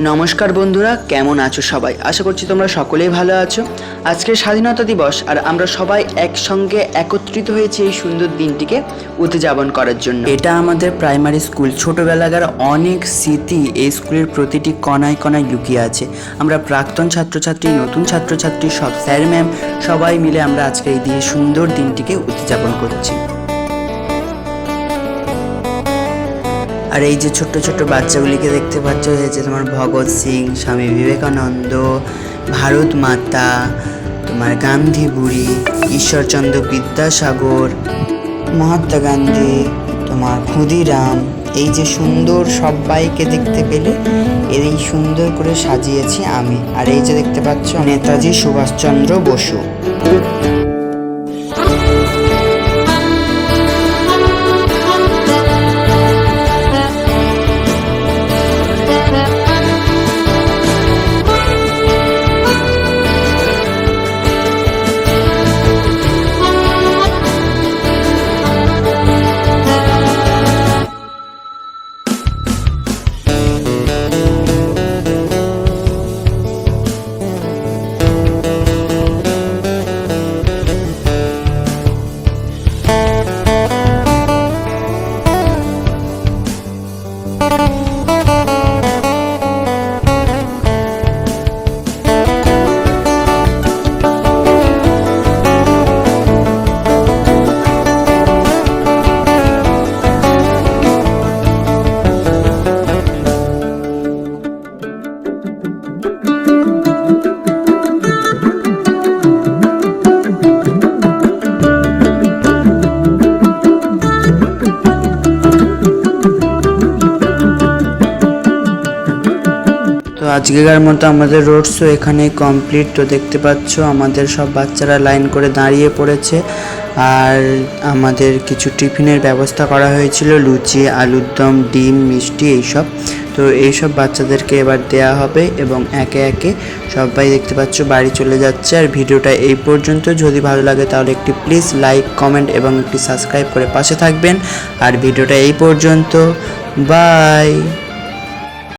নমস্কার বন্ধুরা, কেমন আছো সবাই? আশা করছি তোমরা সকলেই ভালো আছো। আজকে স্বাধীনতা দিবস, আর আমরা সবাই একসঙ্গে একত্রিত হয়েছি এই সুন্দর দিনটিকে উদযাপন করার জন্য। এটা আমাদের প্রাইমারি স্কুল। ছোটবেলাকার অনেক স্মৃতি এই স্কুলের প্রতিটি কণায় কণায় লুকিয়ে আছে। আমরা প্রাক্তন ছাত্রছাত্রী, নতুন ছাত্রছাত্রী, সব স্যার, ম্যাম সবাই মিলে আমরা আজকে এই দিয়ে সুন্দর দিনটিকে উদযাপন করছি। আর এই যে ছোট্ট ছোট্ট বাচ্চাগুলিকে দেখতে পাচ্ছ, এই যে তোমার ভগৎ সিং, স্বামী বিবেকানন্দ, ভারত মাতা, তোমার গান্ধী বুড়ি, ঈশ্বরচন্দ্র বিদ্যাসাগর, মহাত্মা গান্ধী, তোমার ক্ষুদিরাম, এই যে সুন্দর সবাইকে দেখতে পেলে এই সুন্দর করে সাজিয়েছি আমি। আর এই যে দেখতে পাচ্ছ, নেতাজি সুভাষচন্দ্র বসু। আজকেকার মতো আমাদের রোড শো এখানে কমপ্লিট তো দেখতে পাচ্ছ, আমাদের সব বাচ্চারা লাইন করে দাঁড়িয়ে পড়েছে। আর আমাদের কিছু টিফিনের ব্যবস্থা করা হয়েছিল, লুচি, আলুর দম, ডিম, মিষ্টি এইসব। তো এইসব বাচ্চাদেরকে এবার দেয়া হবে এবং একে একে সবাই দেখতে পাচ্ছ বাড়ি চলে যাচ্ছে। আর ভিডিওটা এই পর্যন্ত। যদি ভালো লাগে তাহলে একটি প্লিজ লাইক কমেন্ট এবং একটি সাবস্ক্রাইব করে পাশে থাকবেন। আর ভিডিওটা এই পর্যন্ত। বাই